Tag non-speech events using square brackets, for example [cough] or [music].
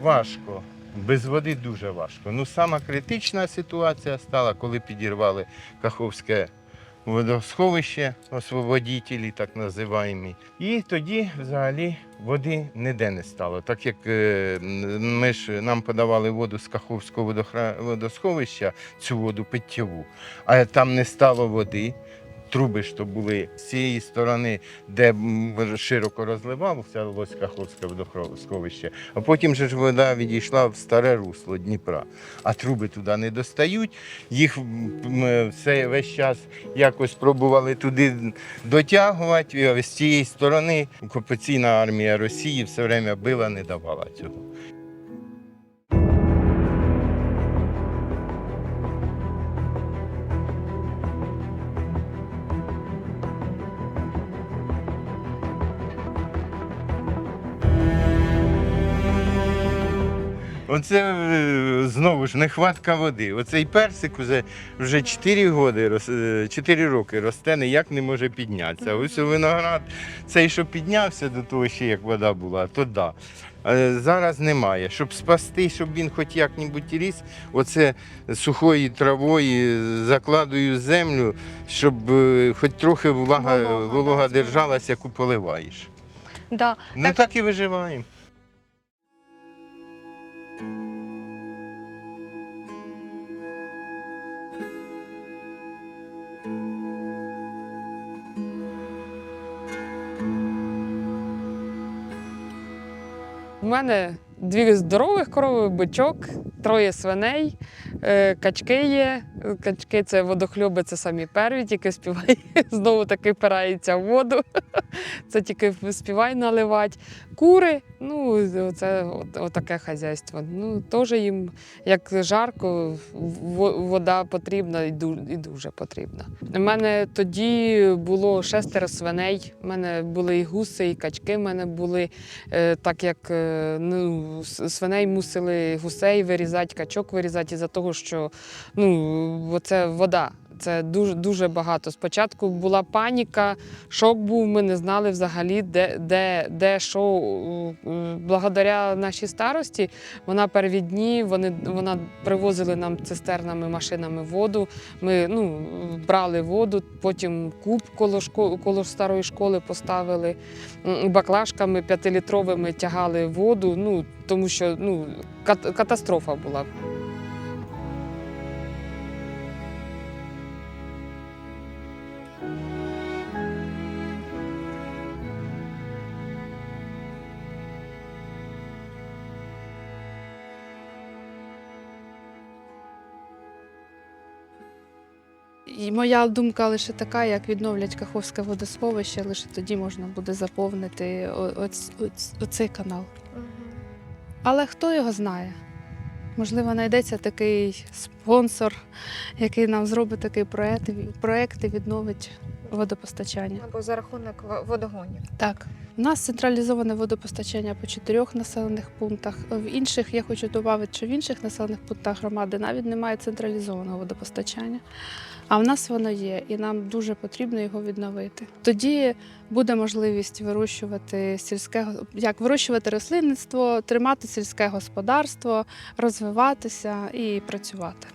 важко. Без води дуже важко. Ну, сама критична ситуація стала, коли підірвали Каховське водосховище, освободітелі, так називаємо. І тоді взагалі води ніде не стало. Так як е, ми ж нам подавали воду з Каховського водосховища, цю воду питтєву, а там не стало води. Труби то були з цієї сторони, де широко розливалося ось Каховське водосховище, а потім же ж вода відійшла в старе русло Дніпра. А труби туди не достають. Їх все весь час якось пробували туди дотягувати. Ось з цієї сторони окупаційна армія Росії все время била, не давала цього. Оце е, знову ж нехватка води. Оцей персик вже, вже 4, годи, рос- е, 4 роки росте, ніяк не може піднятися. Ось виноград, цей, що піднявся до того, ще як вода була, то да. А зараз немає. Щоб спасти, щоб він хоч як-небудь ріс, оце сухої травою закладую землю, щоб е, хоч трохи влага, Волога, держалась, яку поливаєш. Да. Ну Так. так і виживаємо. Мене дві здорових корови, бичок, троє свиней, е, качки є. Качки це водохльоби, це самі перві, тільки співай, [laughs] знову таки впирається в воду. Це тільки співай наливати. Кури, ну це от, отаке хазяйство. Ну, теж їм як жарко, вода потрібна і дуже потрібна. У мене тоді було шестеро свиней. У мене були і гуси, і качки. в мене були Е, так як е, ну, свиней мусили гусей вирізати, качок вирізати із-за того, що ну, оце вода. Це дуже дуже багато. Спочатку була паніка, шок був. Ми не знали взагалі, де, де, де що. Е, Благодаря нашій старості вона первідні, вони вона привозили нам цистернами, машинами воду. Ми ну, брали воду, потім куб коло, шко, коло старої школи поставили баклажками п'ятилітровими тягали воду, ну тому що ну, кат- катастрофа була. І моя думка лише така, як відновлять Каховське водосховище, лише тоді можна буде заповнити оць- оць- оцей канал. Але хто його знає? Можливо, знайдеться такий спонсор, який нам зробить такий проект і відновить водопостачання. Або за рахунок во- водогонів. Так, у нас централізоване водопостачання по чотирьох населених пунктах. В інших я хочу додати, що в інших населених пунктах громади навіть немає централізованого водопостачання. А в нас воно є, і нам дуже потрібно його відновити. Тоді буде можливість вирощувати сільське як вирощувати рослинництво, тримати сільське господарство, розвиватися і працювати.